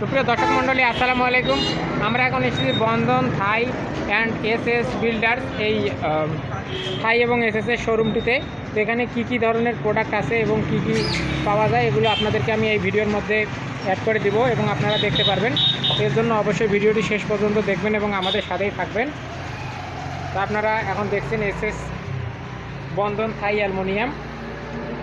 সুপ্রিয় দর্শক মণ্ডলী, আসসালামু আলাইকুম। আমরা এখন এসেছি Bandhan Thai and S S builders, এই থাই এবং এস এস এর শোরুমটিতে। তো এখানে কী কী ধরনের প্রোডাক্ট আছে এবং কি কি পাওয়া যায় এগুলো আপনাদেরকে আমি এই ভিডিওর মধ্যে অ্যাড করে দিব এবং আপনারা দেখতে পারবেন। এর জন্য অবশ্যই ভিডিওটি শেষ পর্যন্ত দেখবেন এবং আমাদের সাথেই থাকবেন। তো আপনারা এখন দেখছেন S S Bandhan Thai aluminium.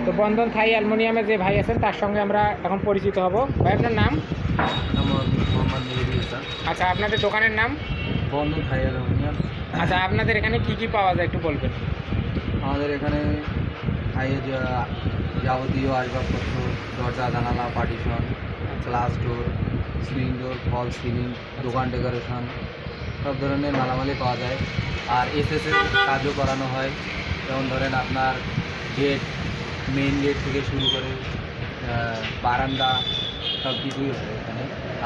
তো বন্ধন থাই অ্যালমোনিয়ামে যে ভাই আছেন, তার সঙ্গে আমরা এখন পরিচিত হব। ভাই, আপনার নাম? নাম মোহাম্মদ ইসলাম। আচ্ছা আপনাদের দোকানের নাম? বন্ধু থাই আচ্ছা আপনাদের এখানে কি কি পাওয়া যায় একটু বলবেন? আমাদের এখানে থাইয়ের যা- যাবতীয় আসবাবপত্র দরজা জানালা partition glass door swing door false ceiling দোকান ডেকোরেশন সব ধরনের মালামালি পাওয়া যায়। আর এসএসের কাজও করানো হয়। যেমন ধরেন আপনার গেট মেইন গেট থেকে শুরু করে বারান্দা সব কিছুই হয় এখানে।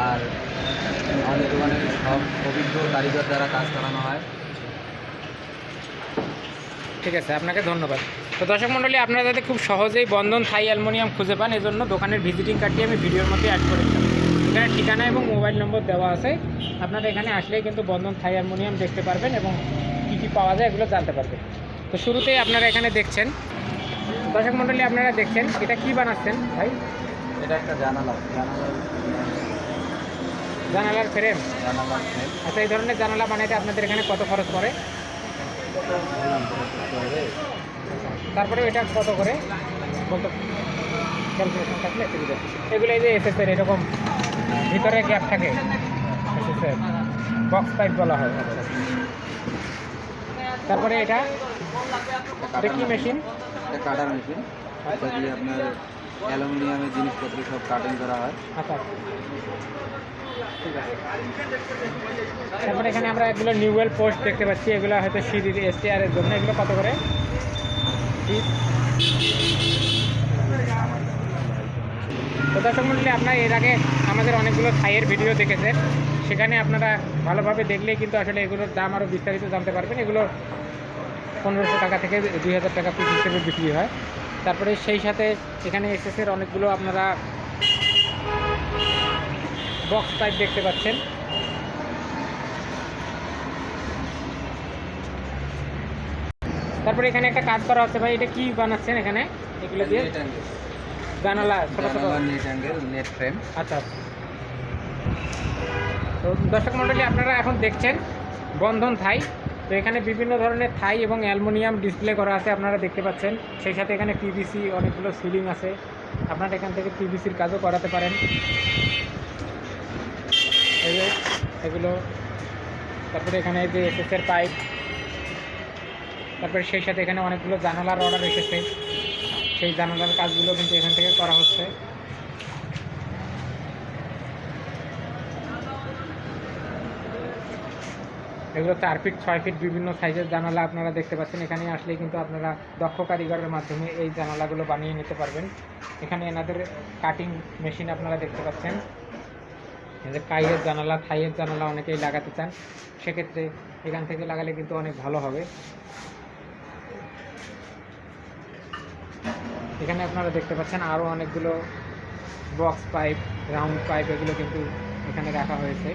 আর আমাদের দোকানে সব অভিজ্ঞ কারিগর দ্বারা কাজ করানো হয়। ঠিক আছে, আপনাকে ধন্যবাদ। তো দর্শক মণ্ডলী, আপনারা যাতে খুব সহজেই বন্ধন, থাই অ্যালমোনিয়াম খুঁজে পান, এজন্য দোকানের ভিজিটিং কার্ডটি আমি ভিডিওর মধ্যে অ্যাড করে দিলাম। এখানে ঠিকানা এবং মোবাইল নম্বর দেওয়া আছে। আপনারা এখানে আসলেই কিন্তু বন্ধন, থাই অ্যালমোনিয়াম দেখতে পারবেন এবং কী কী পাওয়া যায় এগুলো জানতে পারবেন। তো শুরুতেই আপনারা এখানে দেখছেন। দর্শক মণ্ডলী, আপনারা দেখছেন এটা কি বানাচ্ছেন ভাই? এটা একটা জানালা জানালা জানালার ফ্রেম জানালা ফ্রেম আচ্ছা এই ধরনের জানালা বানাইতে আপনাদের এখানে কত খরচ পড়ে? তারপরে এটা কত করে? বলতে ক্যালকুলেশন থাকলে সুবিধা। এগুলো এই যে এসএসের এরকম ভিতরে গ্যাপ থাকে। এসএসের বক্স পাইপ বলা হয়। তারপরে এটা এটা কি মেশিন কাটার মেশিন আপনার অ্যালুমিনিয়ামের জিনিসপত্র সব কাটিং করা হয়। আচ্ছা ঠিক তারপরে এখানে আমরা এগুলো নিউওয়েল পোস্ট দেখতে পাচ্ছি। এগুলো হয়তো সিঁড়ির এসটিআরের জন্য। এগুলো কত করে? তো দর্শক মন্ডলী, আপনারা এর আগে আমাদের অনেকগুলো থাইয়ের ভিডিও দেখেছেন। সেখানে আপনারা ভালোভাবে দেখলেই কিন্তু আসলে এগুলোর দাম আরও বিস্তারিত জানতে পারবেন। এগুলো পনেরোশো টাকা থেকে দুই হাজার টাকা পিস হিসেবে বিক্রি হয়। তারপরে সেই সাথে এখানে এসএসের অনেকগুলো আপনারা বক্স টাইপ দেখতে পাচ্ছেন। তারপরে এখানে একটা কাজ করা হচ্ছে ভাই এটা কি বানাচ্ছেন এখানে? এগুলো দিয়ে? জানালা ছোটো ছোটো। নেট অ্যাঙ্গেল নেট ফ্রেম আচ্ছা। তো দর্শক মণ্ডলী আপনারা এখন দেখছেন বন্ধন থাই। তো এখানে বিভিন্ন ধরনের থাই এবং অ্যালুমিনিয়াম ডিসপ্লে করা আছে, আপনারা দেখতে পাচ্ছেন। সেই সাথে এখানে পিভিসি অনেকগুলো সিলিং আছে। আপনারা এখান থেকে পিভিসির কাজও করাতে পারেন। এগুলো, তারপরে এখানে যে এসএসের পাইপ তারপরে সেই সাথে এখানে অনেকগুলো জানালার অর্ডার এসেছে। সেই জানালার কাজগুলো কিন্তু এখান থেকে করা হচ্ছে। এগুলো চার ফিট ছয় ফিট বিভিন্ন সাইজের জানালা আপনারা দেখতে পাচ্ছেন। এখানে আসলে কিন্তু আপনারা দক্ষ কারিগরের মাধ্যমে এই জানালাগুলো বানিয়ে নিতে পারবেন। এখানে এনাদের কাটিং মেশিন আপনারা দেখতে পাচ্ছেন। যে কাইয়ের জানালা, থাইয়ের জানালা অনেকেই লাগাতে চান। সেক্ষেত্রে এখান থেকে লাগালে কিন্তু অনেক ভালো হবে। এখানে আপনারা দেখতে পাচ্ছেন আরও অনেকগুলো বক্স পাইপ রাউন্ড পাইপ এগুলো কিন্তু এখানে রাখা হয়েছে।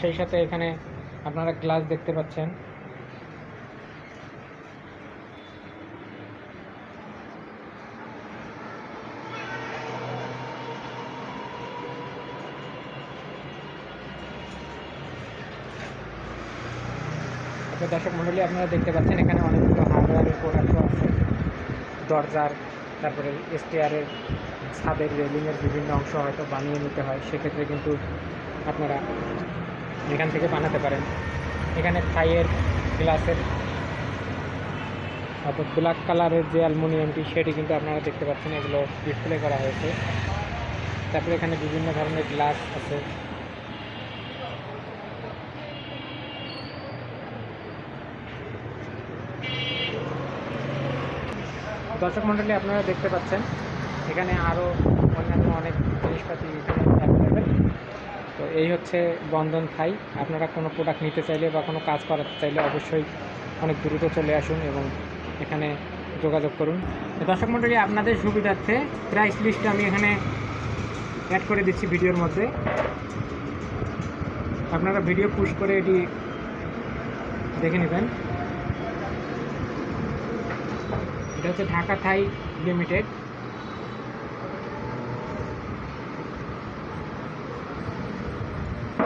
সেই সাথে এখানে আপনারা গ্লাস দেখতে পাচ্ছেন। দর্শক মণ্ডলী আপনারা দেখতে পাচ্ছেন এখানে অনেকগুলো হার্ডওয়্যারের প্রোডাক্টও আছে, দরজার, তারপরে স্টেয়ারের ছাদের রেলিংয়ের বিভিন্ন অংশ হয়তো বানিয়ে নিতে হয়। সেক্ষেত্রে কিন্তু আপনারা এখান থেকে বানাতে পারেন। এখানে থাইয়ের গ্লাসের অর্থাৎ ব্ল্যাক কালারের যে অ্যালুমিনিয়ামটি, সেটি কিন্তু আপনারা দেখতে পাচ্ছেন, এগুলো ডিসপ্লে করা হয়েছে। তারপরে এখানে বিভিন্ন ধরনের গ্লাস আছে। দর্শক মণ্ডলী আপনারা দেখতে পাচ্ছেন, এখানে আরও অন্যান্য অনেক জিনিসপাতি এই হচ্ছে বন্ধন থাই। আপনারা কোনো প্রোডাক্ট নিতে চাইলে বা কোনো কাজ করাতে চাইলে অবশ্যই অনেক দ্রুত চলে আসুন এবং এখানে যোগাযোগ করুন। দর্শক মণ্ডলী, আপনাদের সুবিধার্থে প্রাইস লিস্ট আমি এখানে অ্যাড করে দিচ্ছি ভিডিওর মধ্যে। আপনারা ভিডিও পুশ করে এটি দেখে নেবেন। এটা হচ্ছে ঢাকা থাই লিমিটেড তো উম,